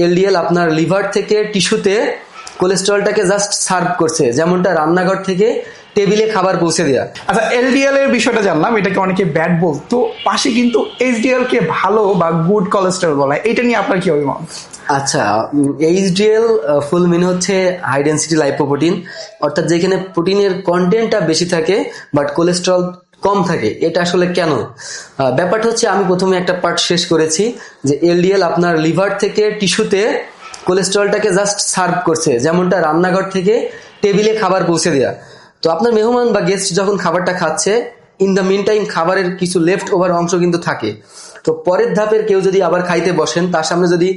LDL আপনার liver থেকে টিস্যুতে কোলেস্টেরলটাকে just serve করছে যেমনটা রান্নাঘর থেকে টেবিলে খাবার পৌঁছে দেওয়া আচ্ছা এলডিএল এর বিষয়টা জানলাম এটাকে অনেকে ব্যাড বলতো পাশে কিন্তু এইচডিএল কে ভালো বা গুড কোলেস্ট্রল বলা হয় এটা নিয়ে আপনার কি অভিমত? আচ্ছা এইচডিএল ফুল মিন হচ্ছে হাই ডেন্সিটি লাইপোপ্রোটিন অর্থাৎ যেখানে প্রোটিনের কন্টেন্টটা বেশি থাকে বাট কোলেস্ট্রল কম থাকে। এটা আসলে কেন? ব্যাপারটা হচ্ছে আমি প্রথমে একটা পার্ট শেষ করেছি যে এলডিএল আপনার লিভার থেকে টিস্যুতে কোলেস্ট্রলটাকে জাস্ট সার্ভ করছে, যেমনটা রান্নাঘর থেকে টেবিলে খাবার পৌঁছে দেওয়া তো আপনার মেহমান বা গেস্ট যখন খাবারটা খাচ্ছে ইন দ্য মিন টাইম খাবারের কিছু লেফট ওভার অংশ কিন্তু থাকে। তো পরের ধাপের কেউ যদি আবার খাইতে বসেন, তার সামনে যদি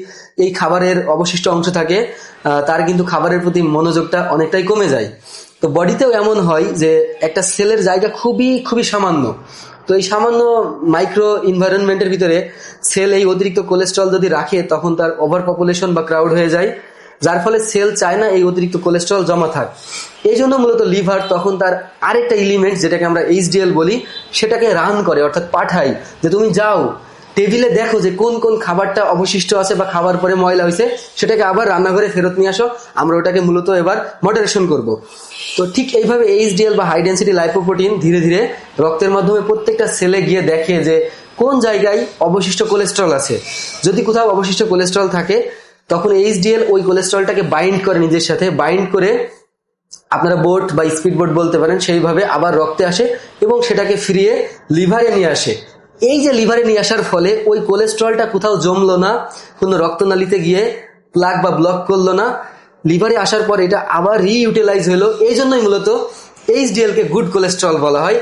এই খাবারের অবশিষ্ট অংশ থাকে তার কিন্তু খাবারের প্রতি মনোযোগটা অনেকটাই কমে যায়। তো বডিতেও এমন হয় যে একটা সেলের জায়গা খুবই খুবই সামান্য। তো এই সামান্য মাইক্রো ইনভায়রনমেন্টের ভিতরে সেল এই অতিরিক্ত কোলেস্ট্রল যদি রাখে, তখন তার ওভার পপুলেশন বা ক্রাউড হয়ে যায়। যার ফলে সেল চায় না এই অতিরিক্ত কোলেস্ট্রল জমা থাক। এই জন্য মূলত লিভার তখন তার আরেকটা এলিমেন্ট যেটাকে আমরা এইচডিএল বলি, সেটাকে রান করে, অর্থাৎ পাঠাই যে তুমি যাও টেবিলে দেখো যে কোন কোন খাবারটা অবশিষ্ট আছে বা খাবার পরে ময়লা হয়েছে, সেটাকে আবার রান্নাঘরে ফেরত নিয়ে আসো। আমরা ওটাকে মূলত এবার মডারেশন করব। তো ঠিক এইভাবে এইচডিএল বা হাই ডেন্সিটি লাইপোপ্রোটিন ধীরে ধীরে রক্তের মাধ্যমে প্রত্যেকটা সেলে গিয়ে দেখে যে কোন জায়গায় অবশিষ্ট কোলেস্ট্রল আছে। যদি কোথাও অবশিষ্ট কোলেস্ট্রল থাকে, তখন এইচডিএল ওই কোলেস্ট্রলটাকে বাইন্ড করে নিজের সাথে। বাইন্ড করে আপনারা বোট বা স্পিড বোট বলতে পারেন, সেইভাবে আবার রক্তে আসে এবং সেটাকে ফিরিয়ে লিভারে নিয়ে আসে। এই যে লিভারে নিয়ে আসার ফলে ওই কোলেস্ট্রলটা কোথাও জমলো না, কোনো রক্তনালীতে গিয়ে প্লাগ বা ব্লক করল না। লিভারে আসার পর এটা আবার রিইউটিলাইজ হলো। এই জন্যই মূলত এইচডিএল কে গুড কোলেস্ট্রল বলা হয়।